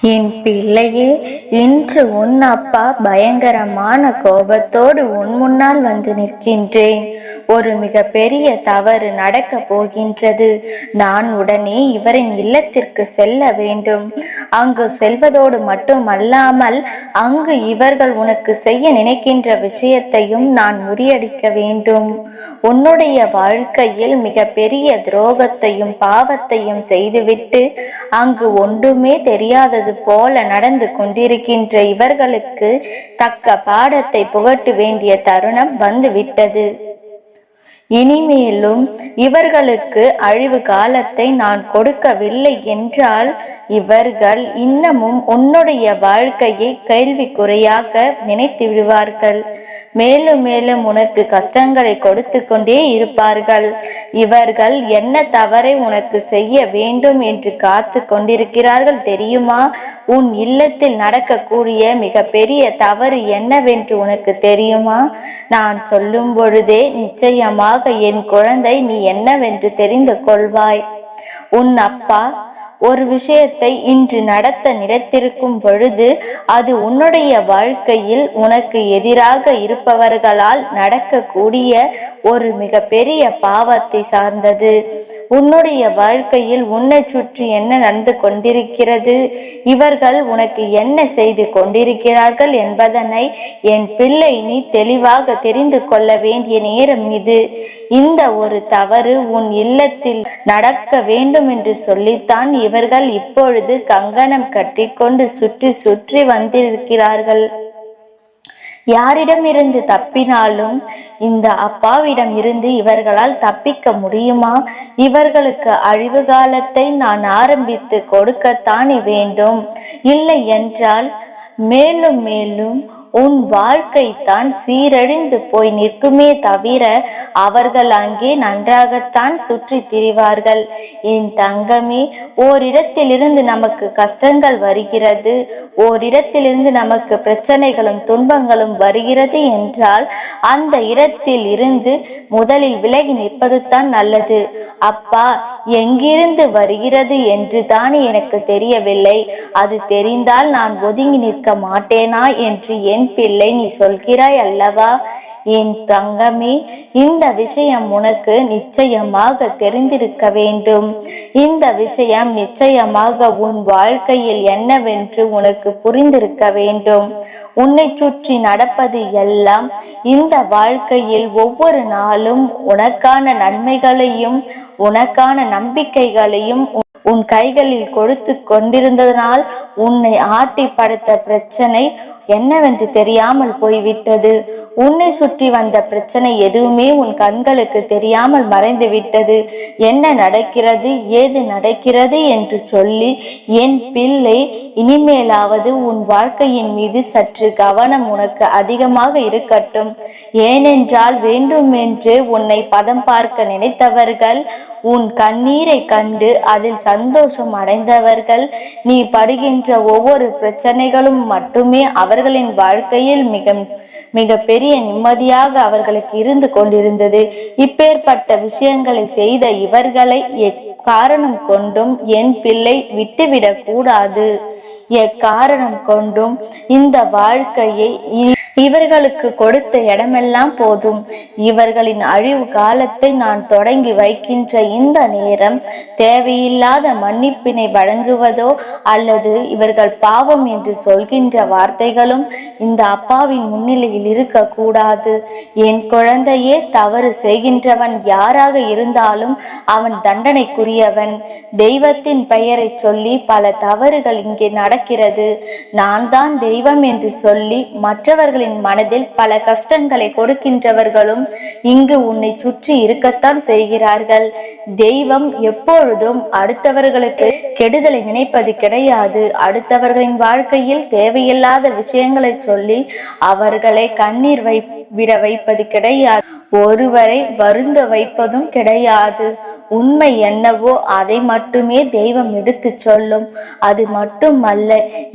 என் பிள்ளையே இன்று உன் அப்பா பயங்கரமான கோபத்தோடு உன் முன்னால் வந்து நிற்கின்றேன். ஒரு மிக பெரிய தவறு நடக்க போகின்றது. நான் உடனே இவரின் இல்லத்திற்கு செல்ல வேண்டும். அங்கு செல்வதோடு மட்டுமல்லாமல் அங்கு இவர்கள் உனக்கு செய்ய நினைக்கின்ற விஷயத்தையும் நான் முறியடிக்க வேண்டும். உன்னுடைய வாழ்க்கையில் மிக பெரிய துரோகத்தையும் பாவத்தையும் செய்துவிட்டு அங்கு ஒன்றுமே தெரியாதது போல நடந்து கொண்டிருக்கின்ற இவர்களுக்கு தக்க பாடத்தை புகட்ட வேண்டிய தருணம் வந்துவிட்டது. இனிமேலும் இவர்களுக்கு அழிவு காலத்தை நான் கொடுக்கவில்லை என்றால் இவர்கள் இன்னமும் உன்னுடைய வாழ்க்கையை கேள்விக்குறையாக நினைத்து விடுவார்கள். மேலும் மேலும் உனக்கு கஷ்டங்களை கொடுத்து கொண்டே இருப்பார்கள். இவர்கள் என்ன தவறை உனக்கு செய்ய வேண்டும் என்று காத்து கொண்டிருக்கிறார்கள் தெரியுமா? உன் இல்லத்தில் நடக்கக்கூடிய மிக பெரிய தவறு என்னவென்று உனக்கு தெரியுமா? நான் சொல்லும் பொழுதே நிச்சயமாக என் குழந்தை நீ என்னவென்று தெரிந்து கொள்வாய். உன் அப்பா ஒரு விஷயத்தை இன்று நடத்த நினைத்திருக்கும் பொழுது அது உன்னுடைய வாழ்க்கையில் உனக்கு எதிராக இருப்பவர்களால் நடக்கக்கூடிய ஒரு மிக பெரிய பாவத்தை சார்ந்தது. உன்னுடைய வாழ்க்கையில் உன்னை சுற்றி என்ன நடந்து கொண்டிருக்கிறது? இவர்கள் உனக்கு என்ன செய்து கொண்டிருக்கிறார்கள் என்பதனை என் பிள்ளை நீ தெளிவாக தெரிந்து கொள்ள வேண்டிய நேரம் இது. இந்த ஒரு தவறு உன் இல்லத்தில் நடக்க வேண்டும் என்று சொல்லித்தான் இவர்கள் இப்பொழுது கங்கணம் கட்டிக்கொண்டு சுற்றி சுற்றி வந்திருக்கிறார்கள். யாரிடமிருந்து தப்பினாலும் இந்த அப்பாவிடம் இருந்து இவர்களால் தப்பிக்க முடியுமா? இவர்களுக்கு அழிவு காலத்தை நான் ஆரம்பித்து கொடுக்கத்தானே வேண்டும். இல்லை என்றால் மேலும் மேலும் உன் வாழ்க்கை தான் சீரழிந்து போய் நிற்குமே தவிர அவர்கள் அங்கே நன்றாகத்தான் சுற்றி திரிவார்கள். என் தங்கமே ஓரிடத்திலிருந்து நமக்கு கஷ்டங்கள் வருகிறது. ஓரிடத்திலிருந்து நமக்கு பிரச்சனைகளும் துன்பங்களும் வருகிறது என்றால் அந்த இடத்தில் இருந்து முதலில் விலகி நிற்பது தான் நல்லது. அப்பா எங்கிருந்து வருகிறது என்று தானே எனக்கு தெரியவில்லை. அது தெரிந்தால் நான் ஒதுங்கி நிற்க மாட்டேனா என்று என் என் பிள்ளை நீ சொல்கிறாய் அல்லவா? என் தங்கமே இந்த விஷயம் உனக்கு நிச்சயமாக தெரிந்திருக்க வேண்டும். இந்த விஷயம் நிச்சயமாக உன் வாழ்க்கையில் என்னவென்று உனக்கு புரிந்திருக்க வேண்டும். உன்னை சுற்றி நடப்பது எல்லாம் இந்த வாழ்க்கையில் ஒவ்வொரு நாளும் உனக்கான நன்மைகளையும் உனக்கான நம்பிக்கைகளையும் உன் கைகளில் கொடுத்து கொண்டிருந்ததனால் உன்னை ஆட்டி படுத்த பிரச்சனை என்னவென்று தெரியாமல் போய்விட்டது. உன்னை சுற்றி வந்த பிரச்சனை எதுவுமே உன் கண்களுக்கு தெரியாமல் மறைந்து விட்டது என்ன நடக்கிறது ஏது நடக்கிறது என்று சொல்லி என் பிள்ளை இனிமேலாவது உன் வாழ்க்கையின் மீது சற்று கவனம் உனக்கு அதிகமாக இருக்கட்டும். ஏனென்றால் வேண்டுமென்று உன்னை பதம் பார்க்க நினைத்தவர்கள் உன் கண்ணீரை கண்டு அதில் சந்தோஷம் அடைந்தவர்கள் நீ படுகின்ற ஒவ்வொரு பிரச்சனைகளும் மட்டுமே அவர் அவர்களின் வாழ்க்கையில் மிக மிக பெரிய நிம்மதியாக அவர்களுக்கு இருந்து கொண்டிருந்தது. இப்பேற்பட்ட விஷயங்களை செய்த இவர்களை காரணம் கொண்டும் என் பிள்ளை விட்டுவிடக் கூடாது. எக்காரணம் கொண்டும் இந்த வாழ்க்கையை இவர்களுக்கு கொடுத்த இடமெல்லாம் போதும். இவர்களின் அழிவு காலத்தை நான் தொடங்கி வைக்கின்ற இந்த நேரம் தேவையில்லாத மன்னிப்பினை வழங்குவதோ அல்லது இவர்கள் பாவம் என்று சொல்கின்ற வார்த்தைகளும் இந்த அப்பாவின் முன்னிலையில் இருக்கக்கூடாது. என் குழந்தையே தவறு செய்கின்றவன் யாராக இருந்தாலும் அவன் தண்டனைக்குரியவன். தெய்வத்தின் பெயரை சொல்லி பல தவறுகள் இங்கே நட நடக்கிறது. நான் தான் தெய்வம் என்று சொல்லி மற்றவர்களின் மனதில் பல கஷ்டங்களை கொடுக்கின்றவர்களும் இங்கு உன்னை சுற்றி இருக்கத்தான் செய்கிறார்கள். தெய்வம் எப்பொழுதும் அடுத்தவர்களுக்கு கெடுதலை நினைப்பது கிடையாது. அடுத்தவர்களின் வாழ்க்கையில் தேவையில்லாத விஷயங்களை சொல்லி அவர்களை கண்ணீர் வை விட வைப்பது கிடையாது. ஒருவரை வருந்த வைப்பதும் கிடையாது. உண்மை என்னவோ அதை மட்டுமே தெய்வம் எடுத்து சொல்லும். அது மட்டுமல்ல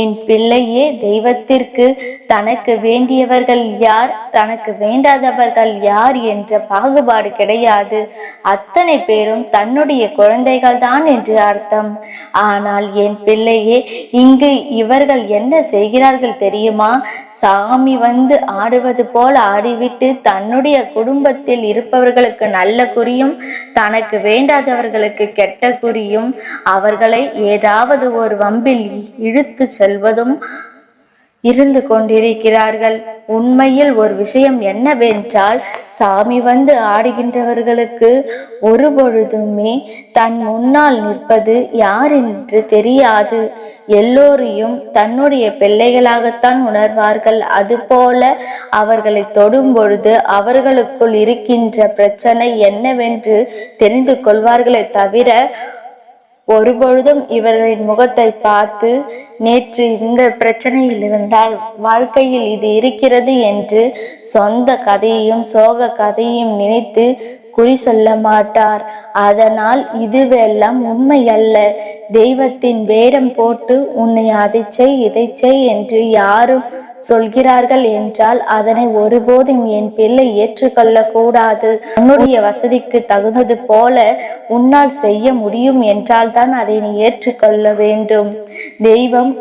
என் பிள்ளையே தெய்வத்திற்கு தனக்கு வேண்டியவர்கள் யார் தனக்கு வேண்டாதவர்கள் யார் என்ற பாகுபாடு கிடையாது. அத்தனை பேரும் தன்னுடைய குழந்தைகள் தான் என்று அர்த்தம். ஆனால் என் பிள்ளையே இங்கு இவர்கள் என்ன செய்கிறார்கள் தெரியுமா? சாமி வந்து ஆடுவது போல ஆடிவிட்டு தன்னுடைய குடும்ப குடும்பத்தில் இருப்பவர்களுக்கு நல்ல குறியும் தனக்கு வேண்டாதவர்களுக்கு கெட்ட குறியும் அவர்களை ஏதாவது ஒரு வம்பில் இழுத்து செல்வதும் இருந்து கொண்டிருக்கிறார்கள். உண்மையில் ஒரு விஷயம் என்னவென்றால் சாமி வந்து ஆடுகின்றவர்களுக்கு ஒரு பொழுதுமே தன் முன்னால் நிற்பது யார் என்று தெரியாது. எல்லோரையும் தன்னுடைய பிள்ளைகளாகத்தான் உணர்வார்கள். அதுபோல அவர்களை தொடும் பொழுது அவர்களுக்குள் இருக்கின்ற பிரச்சனை என்னவென்று தெரிந்து கொள்வார்களே தவிர ஒருபொழுதும் இவர்களின் முகத்தை பார்த்து நேற்று இந்த பிரச்சனையில் இருந்தால் வாழ்க்கையில் இது இருக்கிறது என்று சொந்த கதையையும் சோக கதையையும் நினைத்து குறி சொல்ல மாட்டார். அதனால் இதுவெல்லாம் உண்மை அல்ல தெய்வத்தின் வேடம் போட்டு உன்னை அதை செய் இதை செய் என்று யாரும் சொல்கிறார்கள் என்றால் அதனை ஒருபோதும் என் பிள்ளை ஏற்றுக்கொள்ள கூடாது உன்னுடைய வசதிக்கு தகுந்தது போல உன்னால் செய்ய முடியும் என்றால் தான் அதை நீ ஏற்றுக்கொள்ள வேண்டும். தெய்வம்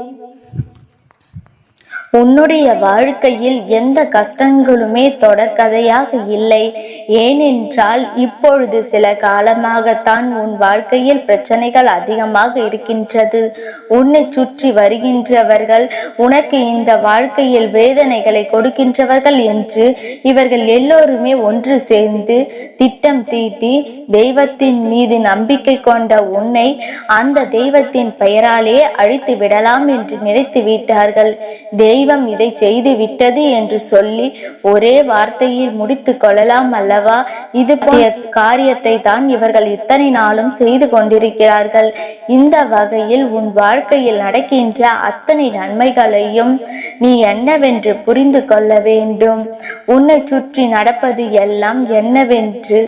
உன்னுடைய வாழ்க்கையில் எந்த கஷ்டங்களுமே தொடர்கதையாக இல்லை. ஏனென்றால் இப்பொழுது சில காலமாகத்தான் உன் வாழ்க்கையில் பிரச்சனைகள் அதிகமாக இருக்கின்றது. உன்னை சுற்றி வருகின்றவர்கள் உனக்கு இந்த வாழ்க்கையில் வேதனைகளை கொடுக்கின்றவர்கள் என்று இவர்கள் எல்லோருமே ஒன்று சேர்ந்து திட்டம் தீட்டி தெய்வத்தின் மீது நம்பிக்கை கொண்ட உன்னை அந்த தெய்வத்தின் பெயராலே அழித்து விடலாம் என்று நினைத்து விட்டார்கள் தெய்வம் இதை செய்து விட்டது என்று சொல்லி ஒரே வார்த்தையில் முடித்து கொள்ளலாம் அல்லவா? இது காரியத்தை தான் இவர்கள் இத்தனை நாளும் செய்து கொண்டிருக்கிறார்கள். இந்த வகையில் உன் வாழ்க்கையில் நடக்கின்ற அத்தனை நன்மைகளையும் நீ என்னவென்று புரிந்து கொள்ள வேண்டும். உன்னை சுற்றி நடப்பது எல்லாம் என்னவென்று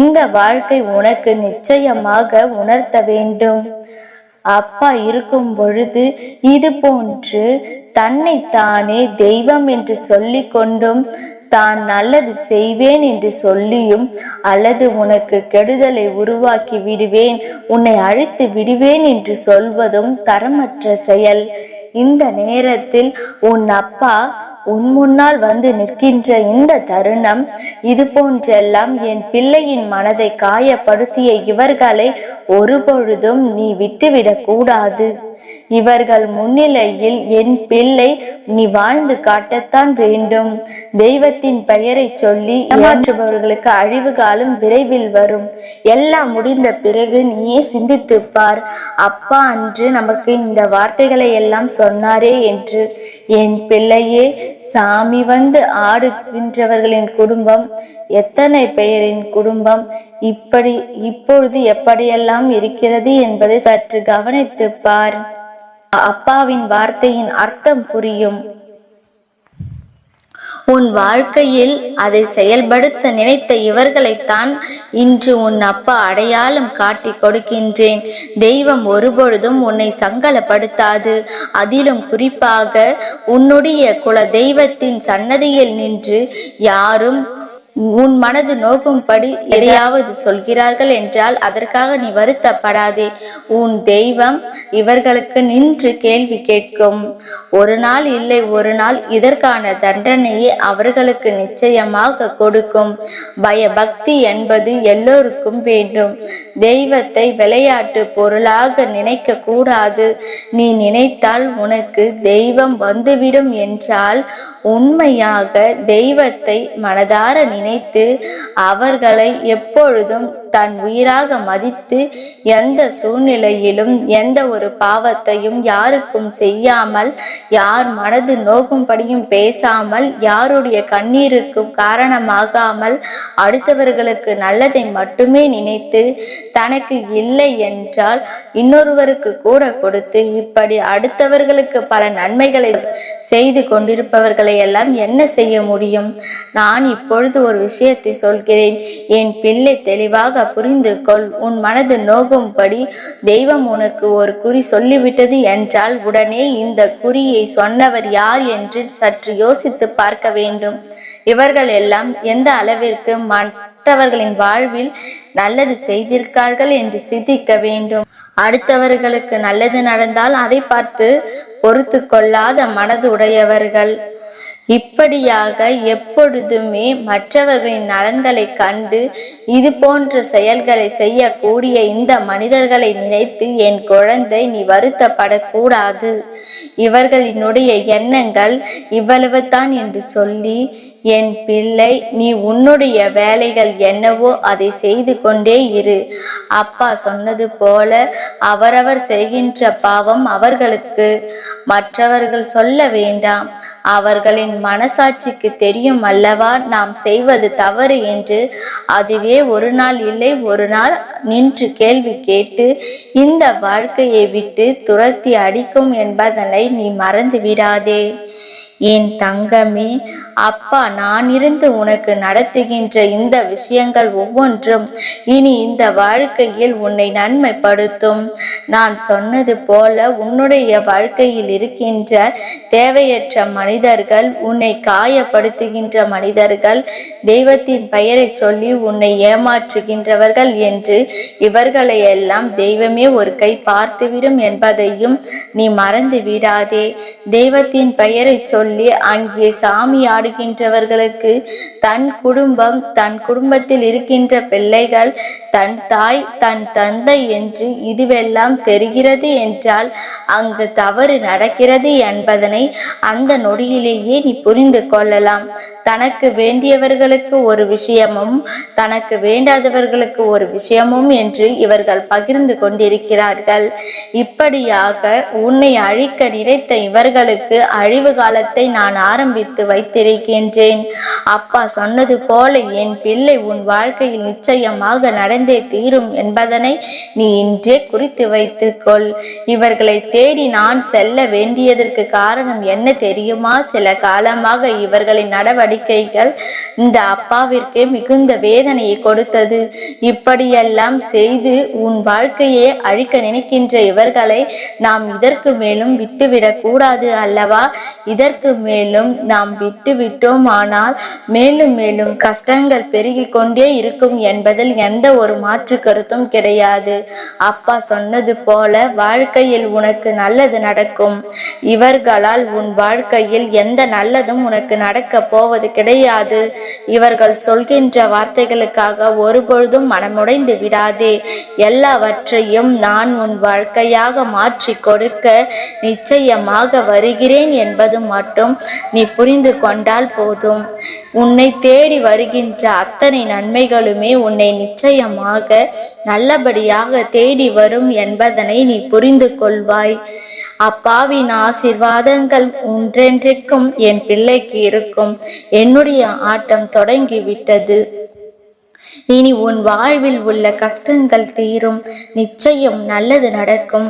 இந்த வாழ்க்கை உனக்கு நிச்சயமாக உணர்த்த வேண்டும். அப்பா இருக்கும் பொழுது இது போன்று தன்னை தானே தெய்வம் என்று சொல்லிக் கொண்டும் தான் நல்லது செய்வேன் என்று சொல்லியும் அல்லது உனக்கு கெடுதலை உருவாக்கி விடுவேன் உன்னை அழித்து விடுவேன் என்று சொல்வதும் தரமற்ற செயல். இந்த நேரத்தில் உன் அப்பா உன் முன்னால் வந்து நிற்கின்ற இந்த தருணம் இது போன்றெல்லாம் என் பிள்ளையின் மனதை காயப்படுத்திய இவர்களை ஒருபொழுதும் நீ விட்டுவிடக் கூடாது. இவர்கள் முன்னிலையில் என் பிள்ளை நீ வாழ்ந்து காட்டத்தான் வேண்டும். தெய்வத்தின் பெயரை சொல்லி ஏமாற்றுபவர்களுக்கு அழிவு காலம் விரைவில் வரும். எல்லாம் முடிந்த பிறகு நீயே சிந்தித்துப்பார். அப்பா அன்று நமக்கு இந்த வார்த்தைகளை எல்லாம் சொன்னாரே என்று. என் பிள்ளையே சாமி வந்து ஆடுகின்றவர்களின் குடும்பம் எத்தனை பெயரின் குடும்பம் இப்படி இப்பொழுது எப்படியெல்லாம் இருக்கிறது என்பதை சற்று கவனித்துப்பார். அப்பாவின் வார்த்தையின் அர்த்தம் புரியும். உன் வாழ்க்கையில் அதை செயல்படுத்த நினைத்த இவர்களைத்தான் இன்று உன் அப்பா அடையாளம் காட்டி கொடுக்கின்றேன். தெய்வம் ஒருபொழுதும் உன்னை சங்கலப்படுத்தாது. அதிலும் குறிப்பாக உன்னுடைய குல தெய்வத்தின் சன்னதியில் நின்று யாரும் உன் மனது நோக்கும்படி எதையாவது சொல்கிறார்கள் என்றால் அதற்காக நீ வருத்தப்படாதே. உன் தெய்வம் இவர்களுக்கு நின்று கேள்வி கேட்கும். ஒரு நாள் இல்லை ஒரு நாள் இதற்கான தண்டனையை அவர்களுக்கு நிச்சயமாக கொடுக்கும். பயபக்தி என்பது எல்லோருக்கும் வேண்டும். தெய்வத்தை விளையாட்டு பொருளாக நினைக்க கூடாது நீ நினைத்தால் உனக்கு தெய்வம் வந்துவிடும் என்றால் உண்மையாக தெய்வத்தை மனதார நினைத்து அவர்களை எப்பொழுதும் தன் உயிராக மதித்து எந்த சூழ்நிலையிலும் எந்த ஒரு பாவத்தையும் யாருக்கும் செய்யாமல் யார் மனது நோக்கும்படியும் பேசாமல் யாருடைய கண்ணீருக்கும் காரணமாகாமல் அடுத்தவர்களுக்கு நல்லதை மட்டுமே நினைத்து தனக்கு இல்லை என்றால் இன்னொருவருக்கு கூட கொடுத்து இப்படி அடுத்தவர்களுக்கு பல நன்மைகளை செய்து கொண்டிருப்பவர்களை எல்லாம் என்ன செய்ய முடியும்? நான் இப்பொழுது ஒரு விஷயத்தை சொல்கிறேன். என் பிள்ளை தெளிவாக புரிந்து கொள் உன் மனது நோகும்படி தெய்வம் உனக்கு ஒரு குறி சொல்லிவிட்டது என்றால் உடனே இந்த குறியை சொன்னவர் யார் என்று சற்று யோசித்து பார்க்க வேண்டும். இவர்கள் எல்லாம் எந்த அளவிற்கு மற்றவர்களின் வாழ்வில் நல்லது செய்திருக்கார்கள் என்று சிந்திக்க வேண்டும். அடுத்தவர்களுக்கு நல்லது நடந்தால் அதை பார்த்து பொறுத்து கொள்ளாத மனது உடையவர்கள் இப்படியாக எப்பொழுதுமே மற்றவர்களின் நலன்களை கண்டு இது போன்ற செயல்களை செய்யக்கூடிய இந்த மனிதர்களை நினைத்து என் குழந்தை நீ வருத்தப்படக்கூடாது. இவர்களினுடைய எண்ணங்கள் இவ்வளவுதான் என்று சொல்லி என் பிள்ளை நீ உன்னுடைய வேலைகள் என்னவோ அதை செய்து கொண்டே இரு அப்பா சொன்னது போல அவரவர் செய்கின்ற பாவம் அவர்களுக்கு. மற்றவர்கள் சொல்ல வேண்டாம். அவர்களின் மனசாட்சிக்கு தெரியும் அல்லவா? நாம் செய்வது தவறு என்று. அதுவே ஒரு நாள் இல்லை ஒரு நாள் நின்று கேள்வி கேட்டு இந்த வாழ்க்கையை விட்டு துரத்தி அடிக்கும் என்பதனை நீ மறந்து விடாதே என் தங்கமே அப்பா நான் இருந்து உனக்கு நடத்துகின்ற இந்த விஷயங்கள் ஒவ்வொன்றும் இனி இந்த வாழ்க்கையில் உன்னை நன்மைப்படுத்தும். நான் சொன்னது போல உன்னுடைய வாழ்க்கையில் இருக்கின்ற தேவையற்ற மனிதர்கள் உன்னை காயப்படுத்துகின்ற மனிதர்கள் தெய்வத்தின் பெயரை சொல்லி உன்னை ஏமாற்றுகின்றவர்கள் என்று இவர்களை எல்லாம் தெய்வமே ஒரு கை பார்த்துவிடும் என்பதையும் நீ மறந்து விடாதே தெய்வத்தின் பெயரை சொல்லி சொல்லி அங்கே சாமி ஆடுகின்றவர்களுக்கு தன் குடும்பம் தன் குடும்பத்தில் இருக்கின்ற பிள்ளைகள் தன் தாய் தன் தந்தை என்று இதுவெல்லாம் தெரிகிறது என்றால் அங்கு தவறு நடக்கிறது என்பதனை அந்த நொடியிலேயே நீ புரிந்து கொள்ளலாம். தனக்கு வேண்டியவர்களுக்கு ஒரு விஷயமும் தனக்கு வேண்டாதவர்களுக்கு ஒரு விஷயமும் என்று இவர்கள் பகிர்ந்து கொண்டிருக்கிறார்கள். இப்படியாக உன்னை அழிக்க நினைத்த இவர்களுக்கு அழிவு காலத்தை நான் ஆரம்பித்து வைத்திருக்கின்றேன். அப்பா சொன்னது போல என் பிள்ளை உன் வாழ்க்கையில் நிச்சயமாக நடந்தே தீரும் என்பதனை நீ இன்றே குறித்து வைத்துக்கொள். இவர்களை தேடி நான் செல்ல வேண்டியதற்கு காரணம் என்ன தெரியுமா? சில காலமாக இவர்களின் நடவடிக்கைகள் இந்த அப்பாவிற்கு மிகுந்த வேதனையை கொடுத்தது. இப்படியெல்லாம் செய்து உன் வாழ்க்கையை அழிக்க நினைக்கின்ற இவர்களை நாம் இதற்கு மேலும் விட்டுவிடக் கூடாது அல்லவா? இதற்கு மேலும் நாம் விட்டு விட்டோம். ஆனால் மேலும் மேலும் கஷ்டங்கள் பெருகி கொண்டே இருக்கும் என்பதில் எந்த ஒரு மாற்று கருத்தும் கிடையாது. அப்பா சொன்னது போல வாழ்க்கையில் உனக்கு நல்லது நடக்கும். இவர்களால் உன் வாழ்க்கையில் எந்த நல்லதும் உனக்கு நடக்க போவது கிடையாது. இவர்கள் சொல்கின்ற வார்த்தைகளுக்காக ஒருபொழுதும் மனமுடைந்து விடாதே. எல்லாவற்றையும் நான் உன் வாழ்க்கையாக மாற்றி கொடுக்க நிச்சயமாக வருகிறேன் என்பது மட்டும். மட்டும் நீ புரிந்து கொண்டால் போதும். உன்னை தேடி வருகின்ற அத்தனை நன்மைகளுமே உன்னை நிச்சயமாக நல்லபடியாக தேடி வரும் என்பதனை நீ புரிந்து கொள்வாய். அப்பாவின் ஆசிர்வாதங்கள் ஒன்றென்றைக்கும் என் பிள்ளைக்கு இருக்கும். என்னுடைய ஆட்டம் தொடங்கிவிட்டது. இனி உன் வாழ்வில் உள்ள கஷ்டங்கள் தீரும். நிச்சயம் நல்லது நடக்கும்.